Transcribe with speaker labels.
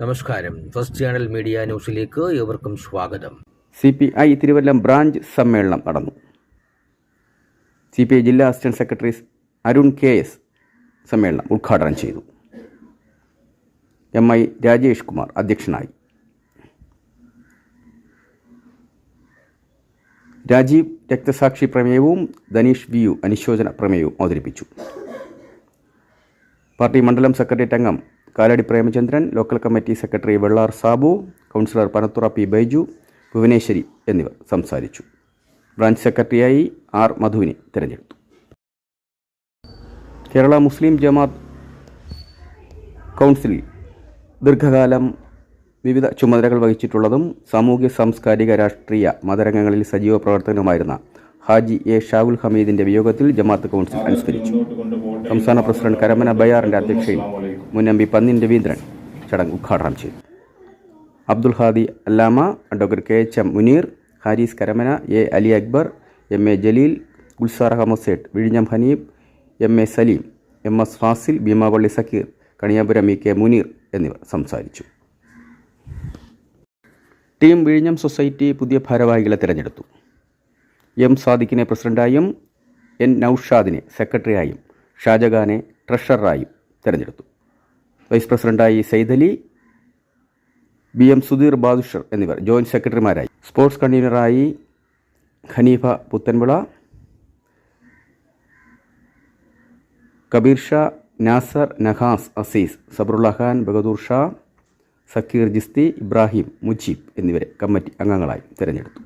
Speaker 1: നമസ്കാരം. First channel media ന്യൂസിലേക്ക് ഏവർക്കും സ്വാഗതം.
Speaker 2: C P I Thiruvallam branch സമ്മേളനം നടന്നു. സി പി ഐ ജില്ലാ assistant secretary Arun K S സമ്മേളനം ഉദ്ഘാടനം ചെയ്തു. എം ഐ രാജേഷ് കുമാർ അധ്യക്ഷനായി. രാജീവ് രക്തസാക്ഷി പ്രമേയവും ധനീഷ് വി യു അനുശോചന പ്രമേയവും അവതരിപ്പിച്ചു. പാർട്ടി മണ്ഡലം സെക്രട്ടേറിയറ്റ് അംഗം Kaladi Premachandran local committee secretary Vellar Sabu councillor Panathura P Baiju Bhuvaneswari എന്നിവർ സംസാരിച്ചു. ബ്രാഞ്ച് സെക്രട്ടറിയായി ആർ മധുവിനെ തിരഞ്ഞെടുത്തു. കേരള മുസ്ലിം ജമാത്ത് കൗൺസിലിൽ ദീർഘകാലം വിവിധ ചുമതലകൾ വഹിച്ചിട്ടുള്ളതും സാമൂഹ്യ സാംസ്കാരിക രാഷ്ട്രീയ മതരംഗങ്ങളിൽ സജീവ പ്രവർത്തനവുമായിരുന്ന ഹാജി എ ഷാവുൽ ഹമീദിന്റെ വിയോഗത്തിൽ ജമാഅത്ത് കൗൺസിൽ അനുസ്മരിച്ചു. സംസ്ഥാന പ്രസിഡന്റ് കരമന ബയാറിന്റെ അധ്യക്ഷയിൽ മുൻ പന്നിൻ രവീന്ദ്രൻ ചടങ്ങ് ഉദ്ഘാടനം ചെയ്തു. Abdul Hadi Allama doctor K H M Muneer Haris Karamana A Ali Akbar M A Jaleel Gulzar Ahammed Sait വിഴിഞ്ഞം Haneeb M A Saleem M S Fazil Bheemavalli Sakkeer Kaniyapuram E K Muneer എന്നിവർ സംസാരിച്ചു. Team വിഴിഞ്ഞം society പുതിയ ഭാരവാഹികളെ തിരഞ്ഞെടുത്തു. M സാദിഖിനെ പ്രസിഡന്റായും N നൌഷാദിനെ സെക്രട്ടറിയായും ഷാജഹാനെ ട്രഷററായും തിരഞ്ഞെടുത്തു. Vice പ്രസിഡന്റായി Saidali B M Sudheer Badushar എന്നിവർ ജോയിന്റ് സെക്രട്ടറിമാരായി. സ്പോർട്സ് കൺവീനറായി ഖനീഫ പുത്തൻവിള കബീർ ഷാ നാസർ നഹാസ് അസീസ് സബറുള്ള ഖാൻ ബഹദൂർ ഷാ സക്കീർ ജിസ്തി ഇബ്രാഹിം മുജീബ് എന്നിവരെ കമ്മിറ്റി അംഗങ്ങളായി തിരഞ്ഞെടുത്തു.